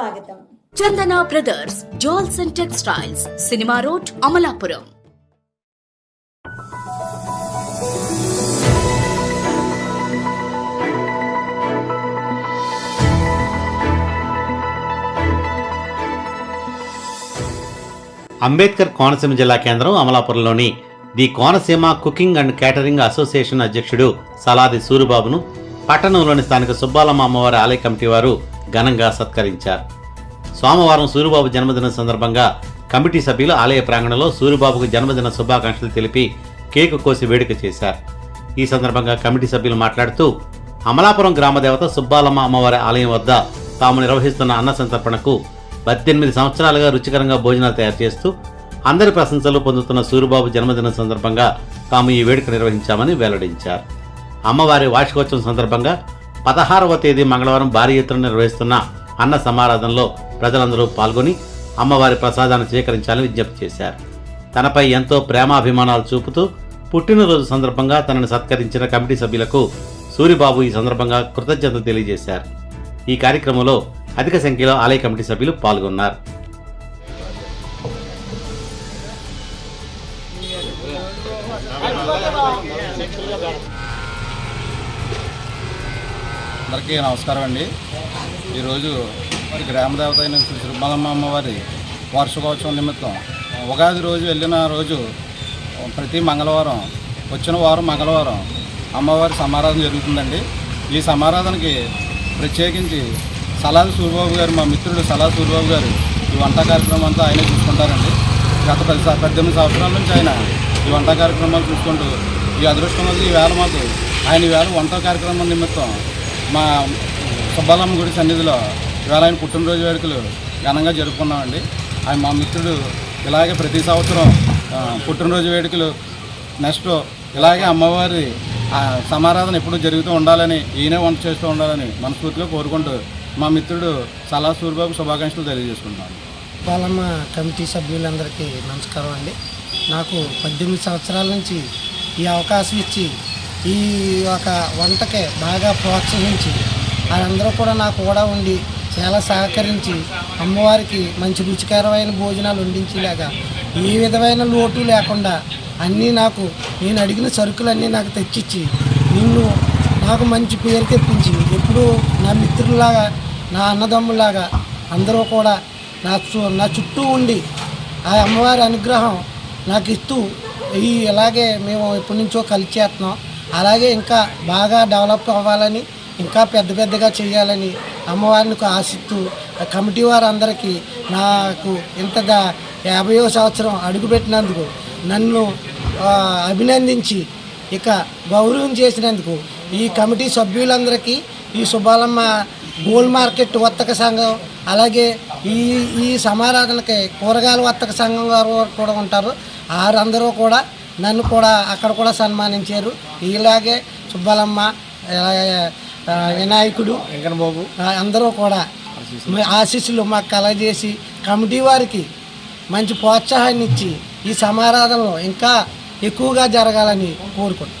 స్వాగతం. Chandana brothers jewels and textiles cinema road Amalapuram. Ambedkar Konaseema జిల్లా కేంద్రం అమలాపురంలోని the Konaseema cooking and catering association అధ్యక్షుడు సలాది సూరిబాబును పట్టణంలోని స్థానిక సుబ్బాలమ్మ అమ్మవారి ఆలయ కమిటీ వారు ఘనంగా సత్కరించారు. సోమవారం సూరిబాబు జన్మదిన సందర్భంగా కమిటీ సభ్యులు ఆలయ ప్రాంగణంలో సూరిబాబుకు జన్మదిన శుభాకాంక్షలు తెలిపి కేకు కోసి వేడుక చేశారు. ఈ సందర్భంగా కమిటీ సభ్యులు మాట్లాడుతూ అమలాపురం గ్రామదేవత సుబ్బాలమ్మ అమ్మవారి ఆలయం వద్ద తాము నిర్వహిస్తున్న అన్న సంతర్పణకు పద్దెనిమిది సంవత్సరాలుగా రుచికరంగా భోజనాలు తయారు చేస్తూ అందరి ప్రశంసలు పొందుతున్న సూరిబాబు జన్మదినం సందర్భంగా తాము ఈ వేడుక నిర్వహించామని వెల్లడించారు. అమ్మవారి వార్షికోత్సవం సందర్భంగా పదహారవ తేదీ మంగళవారం భారీ ఎత్తున నిర్వహిస్తున్న అన్న సమారాధనలో ప్రజలందరూ పాల్గొని అమ్మవారి ప్రసాదాన్ని స్వీకరించాలని విజ్ఞప్తి చేశారు. తనపై ఎంతో ప్రేమాభిమానాలు చూపుతూ పుట్టినరోజు సందర్భంగా తనను సత్కరించిన కమిటీ సభ్యులకు సూరిబాబు ఈ సందర్భంగా కృతజ్ఞతలు తెలియజేశారు. ఈ కార్యక్రమంలో అధిక సంఖ్యలో ఆలయ కమిటీ సభ్యులు పాల్గొన్నారు. అందరికీ నమస్కారం అండి. ఈరోజు గ్రామదేవత అయిన శ్రీ తిరుమలమ్మ అమ్మవారి వార్షికోత్సవం నిమిత్తం ఉగాది రోజు వెళ్ళిన రోజు ప్రతి మంగళవారం వచ్చిన వారం మంగళవారం అమ్మవారి సమారాధన జరుగుతుందండి. ఈ సమారాధనకి ప్రత్యేకించి సలాది సూర్యబాబు గారు మా మిత్రుడు సలా సూర్యబాబు గారు ఈ వంట కార్యక్రమం అంతా ఆయనే చూసుకుంటారండి. గత పది స- పద్దెనిమిది సంవత్సరాల నుంచి ఆయన ఈ వంట కార్యక్రమాలు చూసుకుంటూ ఈ అదృష్టం వల్ల ఈ వేళ మాకు ఆయన ఈవేళ వేళ వంట కార్యక్రమం నిమిత్తం మా సుబ్బాలమ్మ గుడి సన్నిధిలో ఇవాళ ఆయన పుట్టినరోజు వేడుకలు ఘనంగా జరుపుకున్నామండి. ఆయన మా మిత్రుడు ఇలాగే ప్రతి సంవత్సరం పుట్టినరోజు వేడుకలు నెక్స్ట్ ఇలాగే అమ్మవారి ఆ, సమారాధన ఎప్పుడు జరుగుతూ ఉండాలని ఈయనే వంట చేస్తూ ఉండాలని మనస్ఫూర్తిగా కోరుకుంటూ మా మిత్రుడు సలా సూర్బాబు శుభాకాంక్షలు తెలియజేసుకుంటున్నాను. పాలమ్మ కమిటీ సభ్యులందరికీ నమస్కారం అండి. నాకు పద్దెనిమిది సంవత్సరాల నుంచి ఈ అవకాశం ఇచ్చి ఈ ఒక వంటకే బాగా ప్రోత్సహించి అందరూ కూడా నాకు కూడా ఉండి ఎలా సహకరించి అమ్మవారికి మంచి రుచికరమైన భోజనాలు వండించేలాగా ఏ విధమైన లోటు లేకుండా అన్నీ నాకు నేను అడిగిన సరుకులన్నీ నాకు తెచ్చిచ్చి నిన్ను నాకు మంచి పేరు తెప్పించి ఎప్పుడూ నా మిత్రులలాగా నా అన్నదమ్ములాగా అందరూ కూడా నా నా చుట్టూ ఉండి ఆ అమ్మవారి అనుగ్రహం నాకు ఇస్తూ ఈ ఇలాగే మేము ఎప్పటి నుంచో కలిసి చేస్తున్నాం. అలాగే ఇంకా బాగా డెవలప్ అవ్వాలని ఇంకా పెద్ద పెద్దగా చేయాలని అమ్మవారిని ఆశిస్తూ కమిటీ వారందరికీ నాకు ఇంతగా యాభైవ సంవత్సరం అడుగుపెట్టినందుకు నన్ను అభినందించి ఇక గౌరవం చేసినందుకు ఈ కమిటీ సభ్యులందరికీ ఈ సుబ్బాలమ్మ గోల్డ్ మార్కెట్ వర్తక సంఘం అలాగే ఈ ఈ సమారాధనకి కూరగాయల వర్తక సంఘం వారు కూడా ఉంటారు. వారందరూ కూడా నన్ను కూడా అక్కడ కూడా సన్మానించారు. ఇలాగే సుబ్బాలమ్మ వినాయకుడు వెంకటబాబు అందరూ కూడా ఆశీస్సులు. మాకు కలగజేసి కమిటీ వారికి మంచి ప్రోత్సాహాన్ని ఇచ్చి ఈ సమారాధనలో ఇంకా ఎక్కువగా జరగాలని కోరుకుంటున్నాను